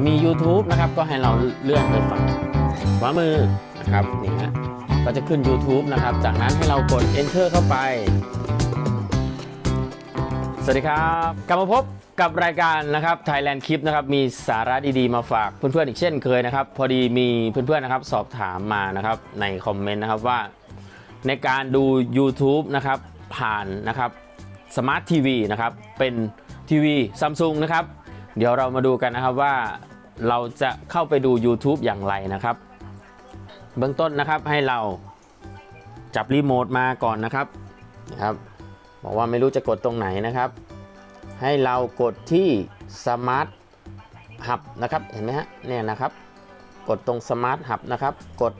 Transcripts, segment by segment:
จะมี YouTube นะครับ ก็ให้เราเลื่อนไปฝั่งขวามือนะครับนี่ฮะก็จะขึ้น YouTube นะครับ จากนั้นให้เรากด Enter เข้าไป สวัสดีครับ กลับมาพบกับรายการนะครับ Thailand Clip นะครับ มีสาระดีๆ มาฝากเพื่อนๆอีกเช่นเคยนะครับ พอดีมีเพื่อนๆนะครับ สอบถามมานะครับในคอมเมนต์นะครับว่าในการดู YouTube นะครับผ่านนะครับสมาร์ททีวีนะครับเป็นทีวีซัมซุงนะครับ เดี๋ยวเรามาดูกันนะครับว่าเราจะเข้าไปดู YouTube อย่างไรนะครับ เบื้องต้นนะครับให้เราจับรีโมทมาก่อนนะครับนะครับ บอกว่าไม่รู้จะกดตรงไหนนะครับ ให้เรากดที่สมาร์ทหับนะครับเห็นไหมฮะเนี่ยนะครับ กดตรงสมาร์ทหับนะครับ กด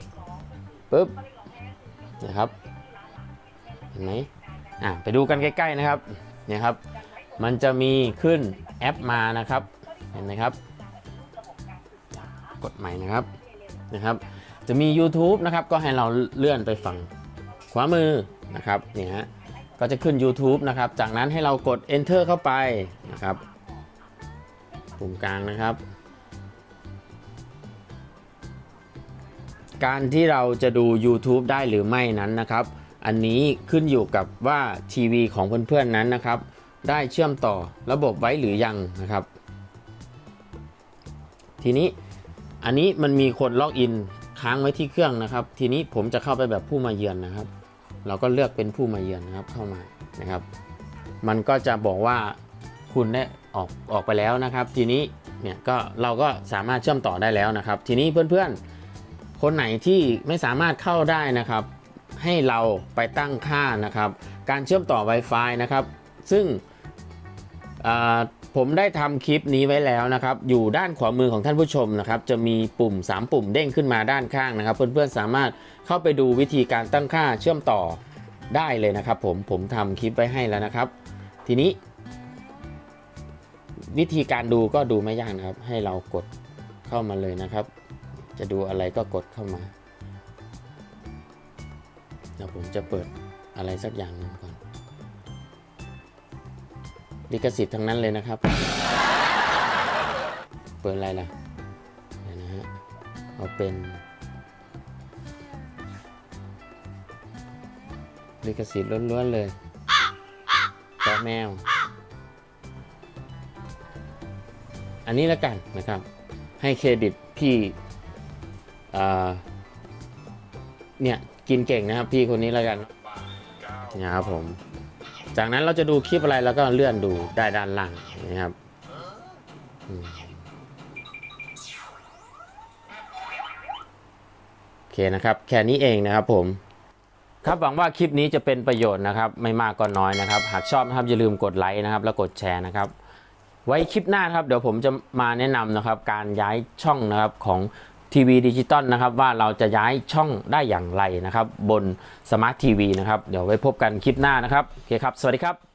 ปุ๊บนะครับเห็นไหมอะไปดูกันใกล้ ๆนะครับเนี่ยครับ มันจะมีขึ้นแอปมานะครับ เห็นไหมครับ กดใหม่นะครับนะครับ จะมี YouTube นะครับ ก็ให้เราเลื่อนไปฝั่งขวามือนะครับเนี่ยฮะก็จะขึ้น YouTube นะครับ จากนั้นให้เรากด Enter เข้าไปนะครับปุ่มกลางนะครับ การที่เราจะดู YouTube ได้หรือไม่นั้นนะครับ อันนี้ขึ้นอยู่กับว่าทีวีของเพื่อนๆนั้นนะครับ ได้เชื่อมต่อระบบไว้หรือยังนะครับ ทีนี้อันนี้มันมีคนล็อกอินค้างไว้ที่เครื่องนะครับ ทีนี้ผมจะเข้าไปแบบผู้มาเยือนนะครับ เราก็เลือกเป็นผู้มาเยือนนะครับเข้ามานะครับ มันก็จะบอกว่าคุณได้ออกออกไปแล้วนะครับ ทีนี้เนี่ยก็เราก็สามารถเชื่อมต่อได้แล้วนะครับ ทีนี้เพื่อนๆ คนไหนที่ไม่สามารถเข้าได้นะครับ ให้เราไปตั้งค่านะครับ การเชื่อมต่อ Wi-Fi นะครับ ซึ่งอ่า ผมได้ทำคลิปนี้ไว้แล้วนะครับ อยู่ด้านขวามือของท่านผู้ชมนะครับ จะมีปุ่ม 3 ปุ่มเด้งขึ้นมาด้านข้างนะครับ เพื่อนๆสามารถเข้าไปดูวิธีการตั้งค่าเชื่อมต่อได้เลยนะครับ ผมผมทำคลิปไว้ให้แล้วนะครับ ทีนี้ วิธีการดูก็ดูไม่ยากนะครับ ให้เรากดเข้ามาเลยนะครับ จะดูอะไรก็กดเข้ามาเดี๋ยวผมจะเปิดอะไรสักอย่างหนึงก่อน ลิขสิทธิ์ทั้งนั้นเลยนะครับ เปิดอะไรล่ะเดี๋ยวนะฮะเอาเป็นลิขสิทธิ์ล้วนๆเลยแปะแมว อันนี้แล้วกันนะครับ ให้เครดิตพี่เนี่ย กินเก่งนะครับพี่คนนี้แล้วกันนะครับผม จากนั้นเราจะดูคลิปอะไรแล้วก็เลื่อนดูได้ด้านล่างนะครับโอเคนะครับ แค่นี้เองนะครับผม ครับหวังว่าคลิปนี้จะเป็นประโยชน์นะครับ ไม่มากก็น้อยนะครับ หากชอบนะครับอย่าลืมกดไลค์นะครับ แล้วกดแชร์นะครับ ไว้คลิปหน้าครับ เดี๋ยวผมจะมาแนะนำนะครับ การย้ายช่องนะครับของ ทีวีดิจิตอลนะครับว่าเราจะย้ายช่องได้อย่างไรนะครับ บนสมาร์ททีวีนะครับ เดี๋ยวไว้พบกันคลิปหน้านะครับโอเคครับ สวัสดีครับ